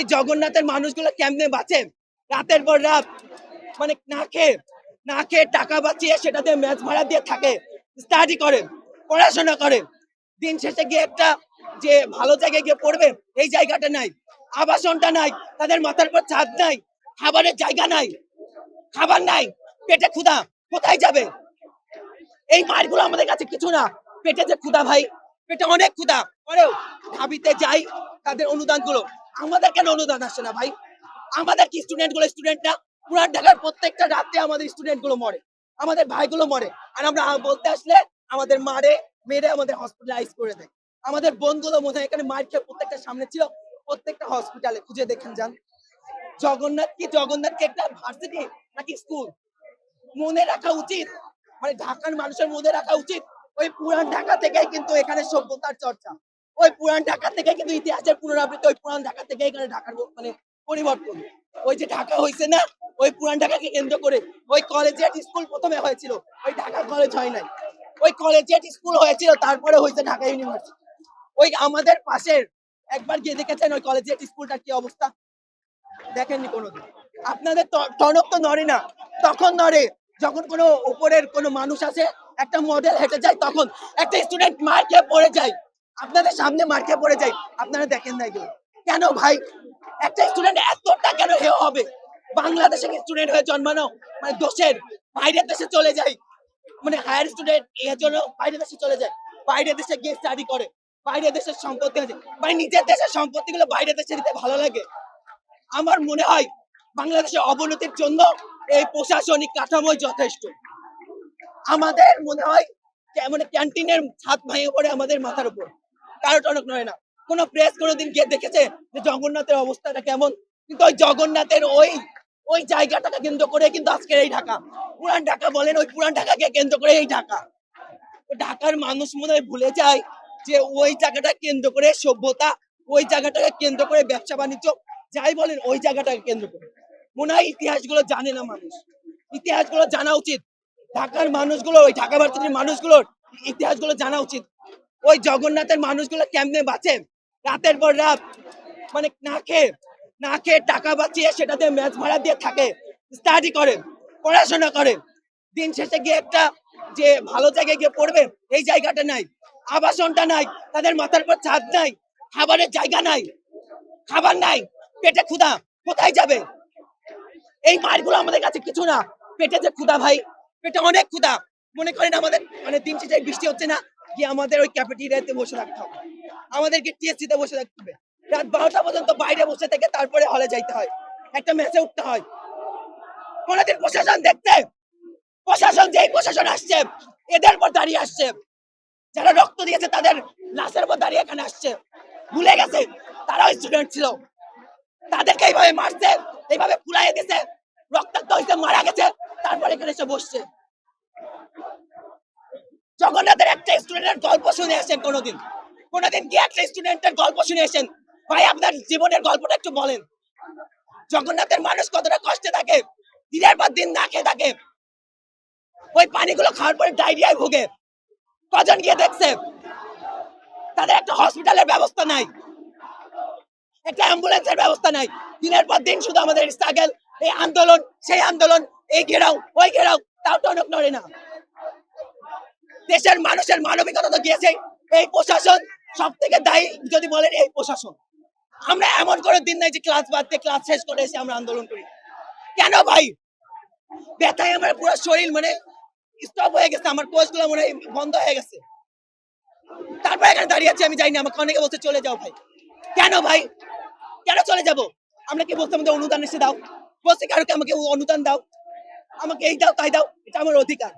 ওই জগন্নাথের মানুষগুলো কেমনে বাঁচে? রাতের পর রাত মানে না খেয়ে না খেয়ে টাকা বাঁচিয়ে সেটাতে ম্যাচ ভাড়া দিয়ে থাকে স্টাডি করে, পড়াশোনা করে। দিন শেষে গিয়ে একটা যে ভালো জায়গায় গিয়ে পড়বে, এই জায়গাটা নাই, আবাসনটা নাই, তাদের মাথার পর ছাদ নাই, খাবারের জায়গা নাই, খাবার নাই, পেটে ক্ষুধা, কোথায় যাবে? এই মারগুলো আমাদের কাছে কিছু না, পেটে যে ক্ষুধা ভাই, পেটে অনেক ক্ষুধা, পরেও ঢাবিতে যাই তাদের অনুদানগুলো আমাদের কেন অনুদান আসে না ভাই? আমাদের কি স্টুডেন্টগুলো স্টুডেন্ট না? পুরান ঢাকার প্রত্যেকটা রাতে আমাদের স্টুডেন্টগুলো মরে। আমাদের ভাইগুলো মরে। আর আমরা বলতে আসলে আমাদের মারে, মেরে আমাদের হসপিটালাইজ করে দেয়। আমাদের বোনগুলো মনে হয় এখানে মার খেয়ে প্রত্যেকটা সামনে ছিল। প্রত্যেকটা হসপিটালে খুঁজে দেখেন যান। জগন্নাথ কি জগন্নাথ কি একটা ভার্সিটি নাকি স্কুল মনে রাখা উচিত। মানে ঢাকার মানুষের মনে রাখা উচিত। ওই পুরান ঢাকা থেকেই কিন্তু এখানে সভ্যতার চর্চা। ওই পুরান ঢাকা থেকে কিন্তু ইতিহাসের পুনরাবৃত্তি, ওই পুরান ঢাকা থেকে এখানে ঢাকার মানে পরিবর্তন। ওই যে ঢাকা হয়েছে না, ওই পুরান ঢাকাকে কেন্দ্র করে ওই কলেজিয়েট স্কুল প্রথমে হয়েছিল, ওই ঢাকা কলেজ হয় নাই। ওই কলেজিয়েট স্কুল হয়েছিল, তারপরে হয়েছে ঢাকা ইউনিভার্সিটি। ওই আমাদের পাশের, একবার গিয়ে দেখেছেন ওই কলেজিয়েট স্কুলটার কি অবস্থা? দেখেননি কোনোদিন। আপনাদের টনক তো নড়ে না, তখন নড়ে, যখন কোনো উপরের কোনো মানুষ আছে একটা মডেল হেঁটে যায়, তখন একটা স্টুডেন্ট মার খেয়ে পড়ে যায়। আপনাদের সামনে মার্কে পড়ে যায়। আপনারা দেখেন না এগুলো কেন ভাই? একটা স্টুডেন্ট এতটা কেন হেয় হবে? বাংলাদেশে স্টুডেন্ট হয়ে জন্মানো? মানে দোষের। বাইরের দেশে চলে যায়। মানে হায়ার স্টুডেন্ট এর জন্য বাইরের দেশে চলে যায়। বাইরের দেশে গিয়ে স্টাডি করে। বাইরের দেশের সম্পত্তি আছে। মানে নিজের দেশের সম্পত্তিগুলো বাইরের দেশে দিতে ভালো লাগে। আমার মনে হয় বাংলাদেশের অবনতির জন্য এই প্রশাসনিক কাঠামোই যথেষ্ট। আমাদের মনে হয় মানে ক্যান্টিনের ছাদ ভেঙে পড়ে আমাদের মাথার উপর। কারও টনক নয় না। কোনো প্রেস কোনোদিন গিয়ে দেখেছে যে জগন্নাথের অবস্থাটা কেমন? কিন্তু ওই জগন্নাথের ওই ওই জায়গাটাকে কেন্দ্র করে কিন্তু আজকের এই ঢাকা। পুরান ঢাকা বলেন, ওই পুরান ঢাকাকে কেন্দ্র করে এই ঢাকা। ঢাকার মানুষ মনে হয় ভুলে যায় যে ওই জায়গাটা কেন্দ্র করে সভ্যতা, ওই জায়গাটাকে কেন্দ্র করে ব্যবসা বাণিজ্য, যাই বলেন ওই জায়গাটাকে কেন্দ্র করে। মনে হয় ইতিহাসগুলো জানে না মানুষ। ইতিহাসগুলো জানা উচিত। ঢাকার মানুষগুলো, ওই ঢাকা ভার্সিটির মানুষগুলোর ইতিহাসগুলো জানা উচিত। ওই জগন্নাথের মানুষগুলো কেমনে বাঁচে? রাতের পর রাত মানে না খেয়ে না খেয়ে টাকা বাঁচিয়ে সেটাতে ম্যাচ ভাড়া দিয়ে থাকে স্টাডি করে, পড়াশোনা করে। দিন শেষে গিয়ে একটা যে ভালো জায়গায় গিয়ে পড়বে, এই জায়গাটা নাই। আবাসনটা নাই, তাদের মাথার পর ছাদ নাই, খাবারের জায়গা নাই, খাবার নাই, পেটে ক্ষুধা, কোথায় যাবে? এই মারগুলো আমাদের কাছে কিছু না। পেটে যে ক্ষুধা ভাই পেটে অনেক ক্ষুধা। মনে করেন আমাদের মানে দিন শেষে বৃষ্টি হচ্ছে না কি আমাদের ওই ক্যাফেটেরিয়াতে বসে থাকতে হবে। আমাদেরকে টিএসসি তে বসে থাকতে হবে। রাত বারোটা পর্যন্ত বাইরে বসে থেকে তারপরে হলে যাইতে হয়। একটা ম্যাচে উঠতে হয়। কোনদিন প্রশাসন দেখতে। প্রশাসন যেই প্রশাসন আসছে, এদের পর দাঁড়িয়ে আসছে। যারা রক্ত দিয়েছে, তাদের লাশের পর দাঁড়িয়ে এখানে আসছে। ভুলে গেছে, তারাও স্টুডেন্ট ছিল। তাদেরকে এইভাবে মারছে, এইভাবে ফুলাইয়ে দিছে। রক্তাক্ত হয়েছে মারা গেছে। তারপর এখানে এসে বসছে। জগন্নাথের একটা স্টুডেন্টের গল্প শুনে এসেছেন কোনোদিন। কোনোদিন কি একটা স্টুডেন্টের গল্প শুনে এসেছেন ভাই, আপনার জীবনের গল্পটা একটু বলেন। জগন্নাথের মানুষ কতটা কষ্টে থাকে, দিনের পর দিন না খেয়ে থাকে। ওই পানিগুলো খাওয়ার পরে ডায়রিয়ায় ভোগে। কজন গিয়ে দেখছে, তাদের একটা হসপিটালের ব্যবস্থা নাই। একটা অ্যাম্বুলেন্সের ব্যবস্থা নাই। দিনের পর দিন শুধু আমাদের স্ট্রাগল এই আন্দোলন, সেই আন্দোলন এই ঘেরাও, ওই ঘেরাও। তাও টনক নড়ে না। দেশের মানুষের মানবিকতা তো গিয়েছে। এই প্রশাসন সব থেকে দায়ী যদি বলেন এই প্রশাসন। আমরা এমন করে দিন নাই যে ক্লাস বাদ ক্লাস শেষ করে এসে আমরা আন্দোলন করি। কেন ভাই? ব্যথায় আমার পুরো শরীর মানে স্টপ হয়ে গেছে। আমার কোচগুলো মনে হয় বন্ধ হয়ে গেছে। তারপর এখানে দাঁড়িয়ে আছি, আমি যাইনি আমাকে অনেকে বলছে চলে যাও ভাই। কেন ভাই? কেন চলে যাব? আমরা কি বলছি আমাদের অনুদান এসে দাও? বলছি কারও আমাকে অনুদান দাও। আমাকে এই দাও তাই দাও এটা আমার অধিকার।